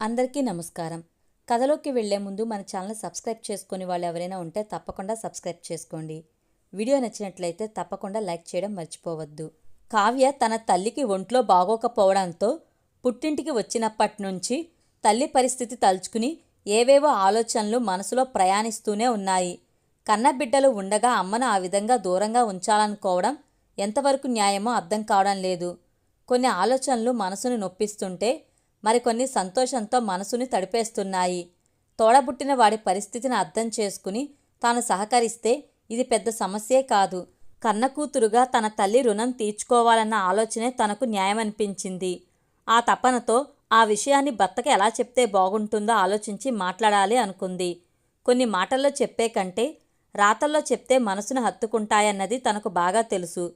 అందరికీ నమస్కారం. కథలోకి వెళ్ళే ముందు మన ఛానల్ సబ్స్క్రైబ్ చేసుకుని వాళ్ళు ఎవరైనా ఉంటే తప్పకుండా సబ్స్క్రైబ్ చేసుకోండి. వీడియో నచ్చినట్లయితే తప్పకుండా లైక్ చేయడం మర్చిపోవద్దు. కావ్య తన తల్లికి ఒంట్లో బాగోకపోవడంతో పుట్టింటికి వచ్చినప్పటి నుంచి తల్లి పరిస్థితి తలుచుకుని ఏవేవో ఆలోచనలు మనసులో ప్రయాణిస్తూనే ఉన్నాయి. కన్నబిడ్డలు ఉండగా అమ్మను ఆ విధంగా దూరంగా ఉంచాలనుకోవడం ఎంతవరకు న్యాయమో అర్థం కావడం లేదు. కొన్ని ఆలోచనలు మనసును నొప్పిస్తుంటే మరికొన్ని సంతోషంతో మనసుని తడిపేస్తున్నాయి. తోడబుట్టిన వాడి పరిస్థితిని అర్థం చేసుకుని తాను సహకరిస్తే ఇది పెద్ద సమస్యే కాదు. కన్న కూతురుగా తన తల్లి రుణం తీర్చుకోవాలన్న ఆలోచనే తనకు న్యాయమనిపించింది. ఆ తపనతో ఆ విషయాన్ని భర్తకు ఎలా చెప్తే బాగుంటుందో ఆలోచించి మాట్లాడాలి అనుకుంది. కొన్ని మాటల్లో చెప్పే కంటే రాతల్లో చెప్తే మనసును హత్తుకుంటాయన్నది తనకు బాగా తెలుసు.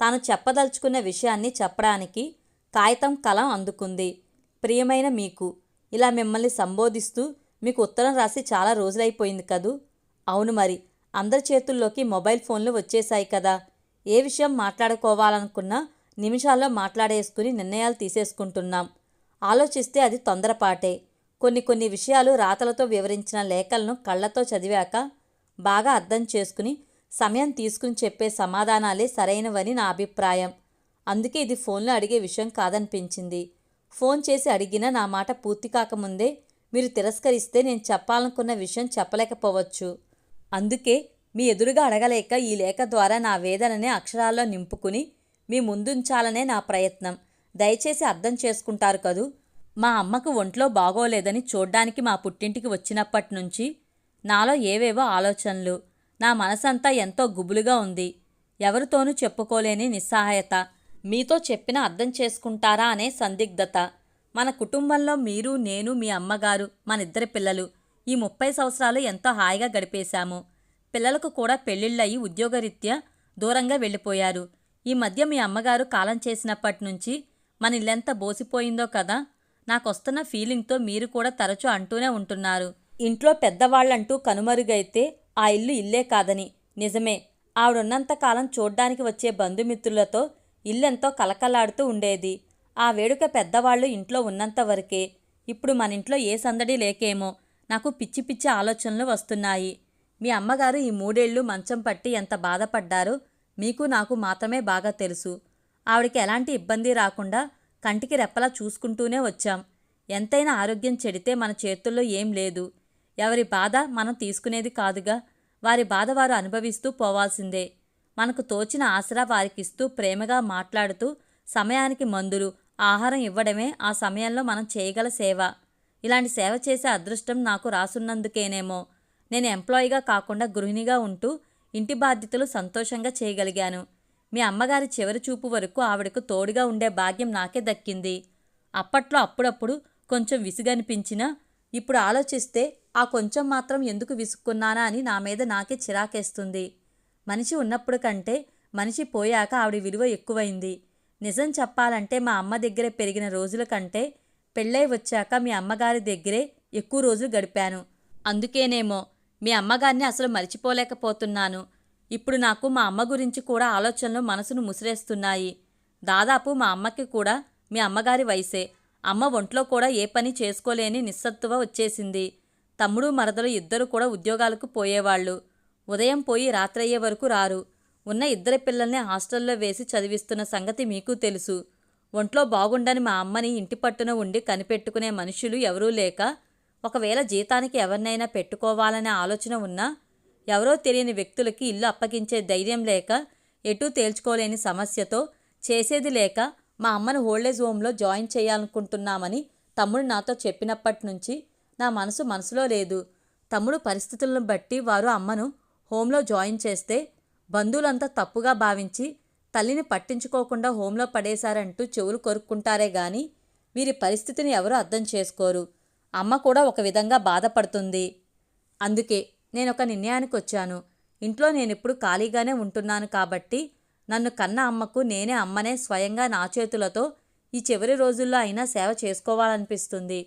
తాను చెప్పదలుచుకున్న విషయాన్ని చెప్పడానికి కాగితం కలం అందుకుంది. ప్రియమైన మీకు. ఇలా మిమ్మల్ని సంబోధిస్తూ మీకు ఉత్తరం రాసి చాలా రోజులైపోయింది కదూ? అవును మరి. అందరి చేతుల్లోకి మొబైల్ ఫోన్లు వచ్చేశాయి కదా. ఏ విషయం మాట్లాడుకోవాలనుకున్నా నిమిషాల్లో మాట్లాడేసుకుని నిర్ణయాలు తీసేసుకుంటున్నాం. ఆలోచిస్తే అది తొందరపాటే. కొన్ని కొన్ని విషయాలు రాతలతో వివరించిన లేఖలను కళ్ళతో చదివాక బాగా అర్థం చేసుకుని సమయం తీసుకుని చెప్పే సమాధానాలే సరైనవని నా అభిప్రాయం. అందుకే ఇది ఫోన్లో అడిగే విషయం కాదనిపించింది. ఫోన్ చేసి అడిగినా నా మాట పూర్తి కాకముందే మీరు తిరస్కరిస్తే నేను చెప్పాలనుకున్న విషయం చెప్పలేకపోవచ్చు. అందుకే మీ ఎదురుగా అడగలేక ఈ లేఖ ద్వారా నా వేదనని అక్షరాల్లో నింపుకుని మీ ముందుంచాలనే నా ప్రయత్నం. దయచేసి అర్థం చేసుకుంటారు కదూ? మా అమ్మకు ఒంట్లో బాగోలేదని చూడ్డానికి మా పుట్టింటికి వచ్చినప్పటి నుంచి నాలో ఏవేవో ఆలోచనలు. నా మనసంతా ఎంతో గుబులుగా ఉంది. ఎవరితోనూ చెప్పుకోలేని నిస్సహాయత. మీతో చెప్పిన అర్థం చేసుకుంటారా అనే సందిగ్ధత. మన కుటుంబంలో మీరు నేను మీ అమ్మగారు మనిద్దరి పిల్లలు ఈ ముప్పై సంవత్సరాలు ఎంతో హాయిగా గడిపేశాము. పిల్లలకు కూడా పెళ్ళిళ్ళయి ఉద్యోగరీత్యా దూరంగా వెళ్ళిపోయారు. ఈ మధ్య మీ అమ్మగారు కాలం చేసినప్పటి నుంచి మన ఇల్లెంత బోసిపోయిందో కదా? నాకొస్తున్న ఫీలింగ్తో మీరు కూడా తరచూ అంటూనే ఉంటున్నారు. ఇంట్లో పెద్దవాళ్ళంటూ కనుమరుగైతే ఆ ఇల్లు ఇల్లే కాదని. నిజమే ఆవిడున్నంత కాలం చూడ్డానికి వచ్చే బంధుమిత్రులతో ఇల్లెంతో కలకలాడుతూ ఉండేది. ఆ వేడుక పెద్దవాళ్ళు ఇంట్లో ఉన్నంత వరకే. ఇప్పుడు మన ఇంట్లో ఏ సందడి లేకేమో. నాకు పిచ్చి పిచ్చి ఆలోచనలు వస్తున్నాయి. మీ అమ్మగారు ఈ మూడేళ్ళు మంచం పట్టి ఎంత బాధపడ్డారో మీకు నాకు మాత్రమే బాగా తెలుసు. ఆవిడకి ఎలాంటి ఇబ్బంది రాకుండా కంటికి రెప్పలా చూసుకుంటూనే వచ్చాం. ఎంతైనా ఆరోగ్యం చెడితే మన చేతుల్లో ఏం లేదు. ఎవరి బాధ మనం తీసుకునేది కాదుగా. వారి బాధ వారు అనుభవిస్తూ పోవాల్సిందే. మనకు తోచిన ఆసరా వారికిస్తూ ప్రేమగా మాట్లాడుతూ సమయానికి మందులు ఆహారం ఇవ్వడమే ఆ సమయంలో మనం చేయగల సేవ. ఇలాంటి సేవ చేసే అదృష్టం నాకు రాసున్నందుకేనేమో. నేను ఎంప్లాయీగా కాకుండా గృహిణిగా ఉంటూ ఇంటి బాధ్యతలు సంతోషంగా చేయగలిగాను. మీ అమ్మగారి చివరి చూపు వరకు ఆవిడకు తోడుగా ఉండే భాగ్యం నాకే దక్కింది. అప్పట్లో అప్పుడప్పుడు కొంచెం విసుగనిపించినా ఇప్పుడు ఆలోచిస్తే ఆ కొంచెం మాత్రం ఎందుకు విసుక్కున్నానా అని నా మీద నాకే చిరాకేస్తుంది. మనిషి ఉన్నప్పుడు కంటే మనిషి పోయాక ఆవిడ విలువ ఎక్కువైంది. నిజం చెప్పాలంటే మా అమ్మ దగ్గరే పెరిగిన రోజుల కంటే పెళ్ళై వచ్చాక మీ అమ్మగారి దగ్గరే ఎక్కువ రోజులు గడిపాను. అందుకేనేమో మీ అమ్మగారిని అసలు మర్చిపోలేకపోతున్నాను. ఇప్పుడు నాకు మా అమ్మ గురించి కూడా ఆలోచనలు మనసును ముసిరేస్తున్నాయి. దాదాపు మా అమ్మకి కూడా మీ అమ్మగారి వయసే. అమ్మ ఒంట్లో కూడా ఏ పని చేసుకోలేని నిస్సత్తువ వచ్చేసింది. తమ్ముడు మరదలు ఇద్దరు కూడా ఉద్యోగాలకు పోయేవాళ్ళు. ఉదయం పోయి రాత్రయ్యే వరకు రారు. ఉన్న ఇద్దరి పిల్లల్ని హాస్టల్లో వేసి చదివిస్తున్న సంగతి మీకు తెలుసు. ఒంట్లో బాగుండని మా అమ్మని ఇంటి పట్టున ఉండి కనిపెట్టుకునే మనుషులు ఎవరూ లేక ఒకవేళ జీతానికి ఎవరినైనా పెట్టుకోవాలనే ఆలోచన ఉన్నా ఎవరో తెలియని వ్యక్తులకి ఇల్లు అప్పగించే ధైర్యం లేక ఎటూ తేల్చుకోలేని సమస్యతో చేసేది లేక మా అమ్మను ఓల్డేజ్ హోమ్లో జాయిన్ చేయాలనుకుంటున్నామని తమ్ముడు నాతో చెప్పినప్పటి నుంచి నా మనసు మనసులో లేదు. తమ్ముడు పరిస్థితులను బట్టి వారు అమ్మను హోంలో జాయిన్ చేస్తే బంధువులంతా తప్పుగా భావించి తల్లిని పట్టించుకోకుండా హోంలో పడేశారంటూ చెవులు కొరుక్కుంటారే గాని వీరి పరిస్థితిని ఎవరూ అర్థం చేసుకోరు. అమ్మ కూడా ఒక విధంగా బాధపడుతుంది. అందుకే నేను ఒక నిర్ణయానికి వచ్చాను ఇంట్లో నేనిప్పుడు ఖాళీగానే ఉంటున్నాను కాబట్టి నన్ను కన్న అమ్మకు నేనే అమ్మనే స్వయంగా నా చేతులతో ఈ చివరి రోజుల్లో అయినా సేవ చేసుకోవాలనిపిస్తుంది.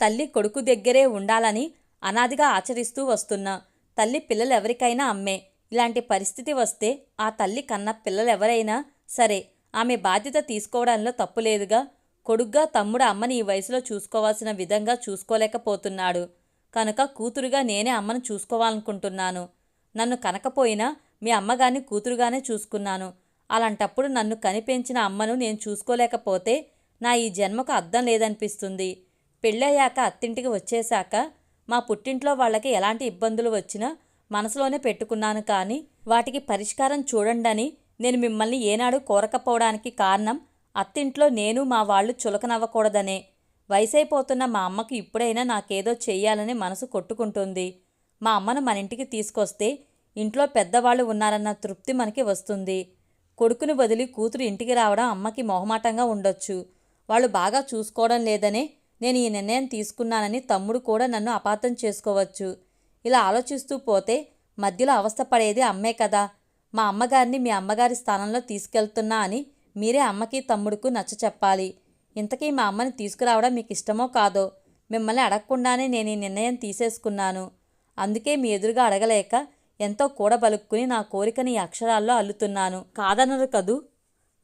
తల్లి కొడుకు దగ్గరే ఉండాలని అనాదిగా ఆచరిస్తూ వస్తున్నా. తల్లి పిల్లలు ఎవరికైనా అమ్మే. ఇలాంటి పరిస్థితి వస్తే ఆ తల్లి కన్న పిల్లలెవరైనా సరే ఆమె బాధ్యత తీసుకోవడంలో తప్పులేదుగా. కొడుగ్గా తమ్ముడు అమ్మని ఈ వయసులో చూసుకోవాల్సిన విధంగా చూసుకోలేకపోతున్నాడు. కనుక కూతురుగా నేనే అమ్మను చూసుకోవాలనుకుంటున్నాను. నన్ను కనకపోయినా మీ అమ్మగారిని కూతురుగానే చూసుకున్నాను. అలాంటప్పుడు నన్ను కనిపించిన అమ్మను నేను చూసుకోలేకపోతే నా ఈ జన్మకు అర్థం లేదనిపిస్తుంది. పెళ్ళయ్యాక అత్తింటికి వచ్చేశాక మా పుట్టింట్లో వాళ్ళకి ఎలాంటి ఇబ్బందులు వచ్చినా మనసులోనే పెట్టుకున్నాను కానీ వాటికి పరిష్కారం చూడండని నేను మిమ్మల్ని ఏనాడు కోరకపోవడానికి కారణం అత్తింట్లో నేను మా వాళ్ళు చులకనవ్వకూడదనే. వయసైపోతున్న మా అమ్మకు ఇప్పుడైనా నాకేదో చెయ్యాలని మనసు కొట్టుకుంటుంది. మా అమ్మను మన ఇంటికి తీసుకొస్తే ఇంట్లో పెద్దవాళ్ళు ఉన్నారన్న తృప్తి మనకి వస్తుంది. కొడుకుని వదిలి కూతురు ఇంటికి రావడం అమ్మకి మొహమాటంగా ఉండొచ్చు. వాళ్ళు బాగా చూసుకోవడం లేదనే నేను ఈ నిర్ణయం తీసుకున్నానని తమ్ముడు కూడా నన్ను అపార్థం చేసుకోవచ్చు. ఇలా ఆలోచిస్తూ పోతే మధ్యలో అవస్థపడేది అమ్మే కదా. మా అమ్మగారిని మీ అమ్మగారి స్థానంలో తీసుకెళ్తున్నా అని మీరే అమ్మకి తమ్ముడుకు నచ్చ చెప్పాలి. ఇంతకీ మా అమ్మని తీసుకురావడం మీకు ఇష్టమో కాదో? మిమ్మల్ని అడగకుండానే నేను ఈ నిర్ణయం తీసేసుకున్నాను. అందుకే మీ ఎదురుగా అడగలేక ఎంతో కూడబలుక్కుని నా కోరికని ఈ అక్షరాల్లో అల్లుతున్నాను. కాదనరు కదూ?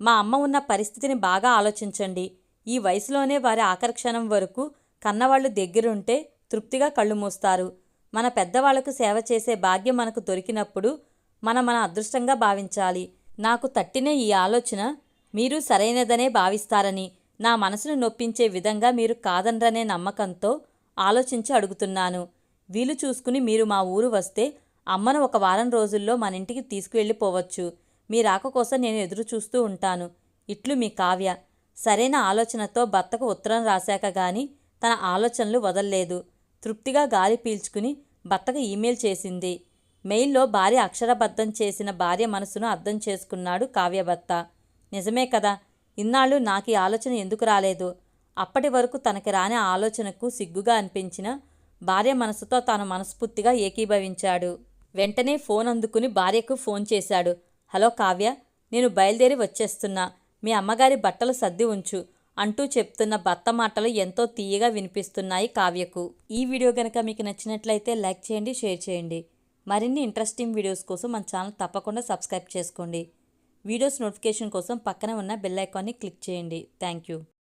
మా అమ్మ ఉన్న పరిస్థితిని బాగా ఆలోచించండి. ఈ వయసులోనే వారి ఆకర్షణం వరకు కన్నవాళ్ళు దగ్గరుంటే తృప్తిగా కళ్ళు మూస్తారు. మన పెద్దవాళ్ళకు సేవ చేసే భాగ్యం మనకు దొరికినప్పుడు మన మన అదృష్టంగా భావించాలి. నాకు తట్టిన ఈ ఆలోచన మీరు సరైనదనే భావిస్తారని నా మనసును నొప్పించే విధంగా మీరు కాదనరనే నమ్మకంతో ఆలోచించి అడుగుతున్నాను. వీలు చూసుకుని మీరు మా ఊరు వస్తే అమ్మను ఒక వారం రోజుల్లో మన ఇంటికి తీసుకువెళ్ళిపోవచ్చు. మీ రాక కోసం నేను ఎదురు చూస్తూ ఉంటాను. ఇట్లు మీ కావ్య. సరైన ఆలోచనతో భర్తకు ఉత్తరం రాశాక గాని తన ఆలోచనలు వదల్లేదు. తృప్తిగా గాలి పీల్చుకుని భర్తకు ఈమెయిల్ చేసింది. మెయిల్లో భార్య అక్షరబద్ధం చేసిన భార్య మనసును అర్థం చేసుకున్నాడు కావ్యభర్త. నిజమే కదా ఇన్నాళ్ళు నాకు ఈ ఆలోచన ఎందుకు రాలేదు? అప్పటి వరకు తనకి రాని ఆలోచనకు సిగ్గుగా అనిపించిన భార్య మనసుతో తాను మనస్ఫూర్తిగా ఏకీభవించాడు. వెంటనే ఫోన్ అందుకుని భార్యకు ఫోన్ చేశాడు. హలో కావ్య నేను బయలుదేరి వచ్చేస్తున్నా. మీ అమ్మగారి బట్టలు సర్ది ఉంచు అంటూ చెప్తున్న భర్త మాటలు ఎంతో తీయగా వినిపిస్తున్నాయి కావ్యకు. ఈ వీడియో కనుక మీకు నచ్చినట్లయితే లైక్ చేయండి షేర్ చేయండి. మరిన్ని ఇంట్రెస్టింగ్ వీడియోస్ కోసం మన ఛానల్ తప్పకుండా సబ్స్క్రైబ్ చేసుకోండి. వీడియోస్ నోటిఫికేషన్ కోసం పక్కనే ఉన్న బెల్ ఐకాన్ని క్లిక్ చేయండి. Thank you.